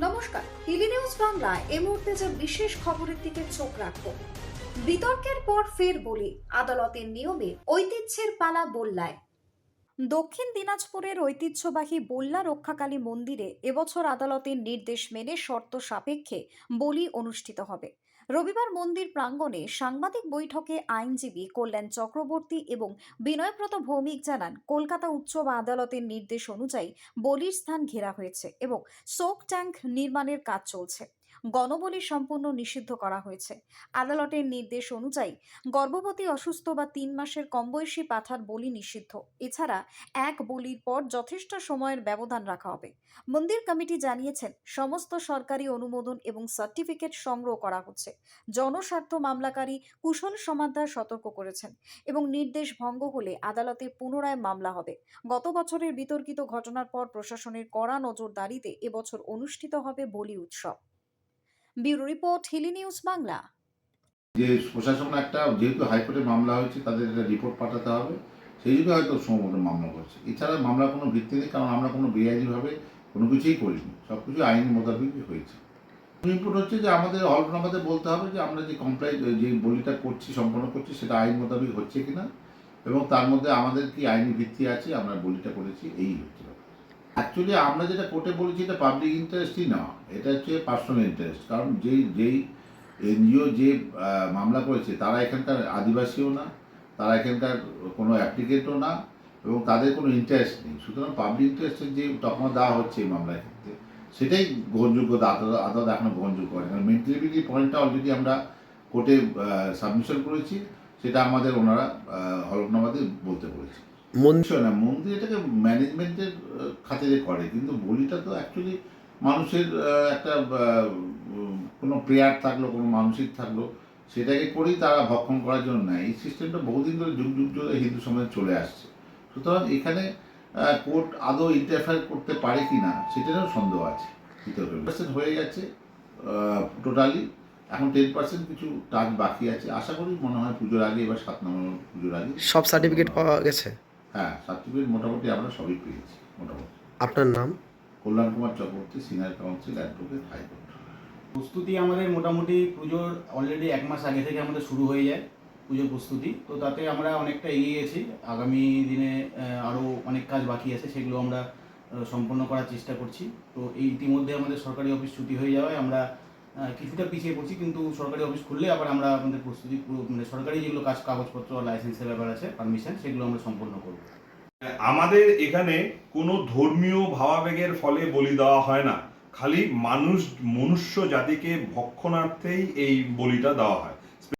নমস্কার TV news Bangla এই মুহূর্তে যে বিশেষ খবরের দিকে চোখ রাখব। বিতর্কের পর ফের বলি, আদালতের নিয়মে ঐতিহ্যের পালা বললায়। দক্ষিণ দিনাজপুরের ঐতিহ্যবাহী বল্লা রক্ষাকালী মন্দিরে এবছর আদালতের নির্দেশ মেনে শর্ত সাপেক্ষে বলি অনুষ্ঠিত হবে। রবিবার মন্দির প্রাঙ্গণে সাংবাদিক বৈঠকে আইনজীবী কল্যাণ চক্রবর্তী এবং বিনয়ব্রত ভৌমিক জানান, কলকাতা উচ্চ আদালতের নির্দেশ অনুযায়ী বলির স্থান ঘেরা হয়েছে এবং সোক ট্যাঙ্ক নির্মাণের কাজ চলছে। গণবলি সম্পূর্ণ নিষিদ্ধ করা হয়েছে। আদালতের নির্দেশ অনুযায়ী গর্ভবতী অসুস্থ বা তিন মাসের কম বয়সী পাঠার বলি নিষিদ্ধ। এছাড়া এক বলির পর যথেষ্ট সময়ের ব্যবধান রাখা হবে। মন্দির কমিটি জানিয়েছেন, সমস্ত সরকারি অনুমোদন এবং সার্টিফিকেট সংগ্রহ করা হচ্ছে। জনস্বার্থ মামলাকারী কুশল সমাদ্দার সতর্ক করেছেন এবং নির্দেশ ভঙ্গ হলে আদালতে পুনরায় মামলা হবে। গত বছরের বিতর্কিত ঘটনার পর প্রশাসনের কড়া নজরদারিতে এবছর অনুষ্ঠিত হবে বলি উৎসব। Bureau report Hili news Bangla. যে প্রশাসন একটা, যেহেতু হাইকোর্টে মামলা হয়েছে, তাদের রিপোর্ট পাঠাতে হবে। সেই জন্য হয়তো সমগ্র মামলা করছে। এছাড়া মামলা কোনো ভিত্তি নেই, কারণ আমরা কোনো বেআইনিভাবে কোনো কিছুই করিনি। সব কিছু আইন মোতাবেকই হয়েছে। ইনপুট হচ্ছে যে আমাদের হলফনামাতে বলতে হবে যে আমরা যে কমপ্লাই যে বলিটা করছি, সম্পন্ন করছি, সেটা আইন মোতাবেক হচ্ছে কিনা? এবং তার মধ্যে আমাদের কি আইনি ভিত্তি আছে, আমরা বলিটা করেছি, এই হচ্ছে। অ্যাকচুয়ালি আমরা যেটা কোর্টে বলেছি, এটা পাবলিক ইন্টারেস্টই না। এটা হচ্ছে পার্সোনাল ইন্টারেস্ট কারণ যেই যেই এনজিও যে মামলা করেছে, তারা এখানকার আদিবাসীও না, তারা এখানকার কোনো অ্যাপ্লিকেন্টও না, এবং তাদের কোনো ইন্টারেস্ট নেই। সুতরাং পাবলিক ইন্টারেস্টের যে তকমা দেওয়া হচ্ছে এই মামলার ক্ষেত্রে, সেটাই গ্রহণযোগ্য, আদালত আদালত এখনও গ্রহণযোগ্য করে কারণ মেন্টালিটি পয়েন্টটা অলরেডি আমরা কোর্টে সাবমিশন করেছি, সেটা আমাদের ওনারা হলফনামাতে বলতে বলেছে মন্দির না মন্দির এটাকে ম্যানেজমেন্টের খাতিরে করে কিন্তু বলিটা তো অ্যাকচুয়ালি মানুষের একটা কোনো প্রেয়ার থাকল কোনো মানসিক থাকল সেটাকে করেই তারা ভক্ষণ করার জন্য নেয়। এই সিস্টেমটা বহুদিন ধরে যুগ যুগ ধরে হিন্দু সমাজে চলে আসছে। সুতরাং এখানে কোর্ট আদৌ ইন্টারফেয়ার করতে পারে কি না সেটারও সন্দেহ আছে। পার্সেন্ট হয়ে গেছে টোটালি এখন টেন পার্সেন্ট কিছু টাচ বাকি আছে। আশা করি মনে হয় পুজোর আগে এবার সাত নম্বর পুজোর আগে সব সার্টিফিকেট পাওয়া গেছে। হ্যাঁ সার্টিফিকেট মোটামুটি আমরা সবই পেয়েছি মোটামুটি। আপনার নাম? Kalyan Kumar Chakraborty senior counsel advocate high court. প্রস্তুতি আমাদের মোটামুটি পুজোর অলরেডি এক মাস আগে থেকে আমাদের শুরু হয়ে যায় পুজোর প্রস্তুতি। তো তাতে আমরা অনেকটা এগিয়ে গেছি। আগামী দিনে আরও অনেক কাজ বাকি আছে সেগুলো আমরা সম্পন্ন করার চেষ্টা করছি। তো এই ইতিমধ্যে আমাদের সরকারি অফিস ছুটি হয়ে যাওয়ায় আমরা কিছুটা পিছিয়ে পড়ছি, কিন্তু সরকারি অফিস খুললে আবার আমরা আমাদের প্রস্তুতি পুরো মানে সরকারি যেগুলো কাজ, কাগজপত্র লাইসেন্সের ব্যাপার আছে পারমিশন সেগুলো আমরা সম্পন্ন করব। আমাদের এখানে কোনো ধর্মীয় ভাবাবেগের ফলে বলি দেওয়া হয় না। খালি মানুষ, মনুষ্য জাতিকে ভক্ষণার্থেই এই বলিটা দেওয়া হয়।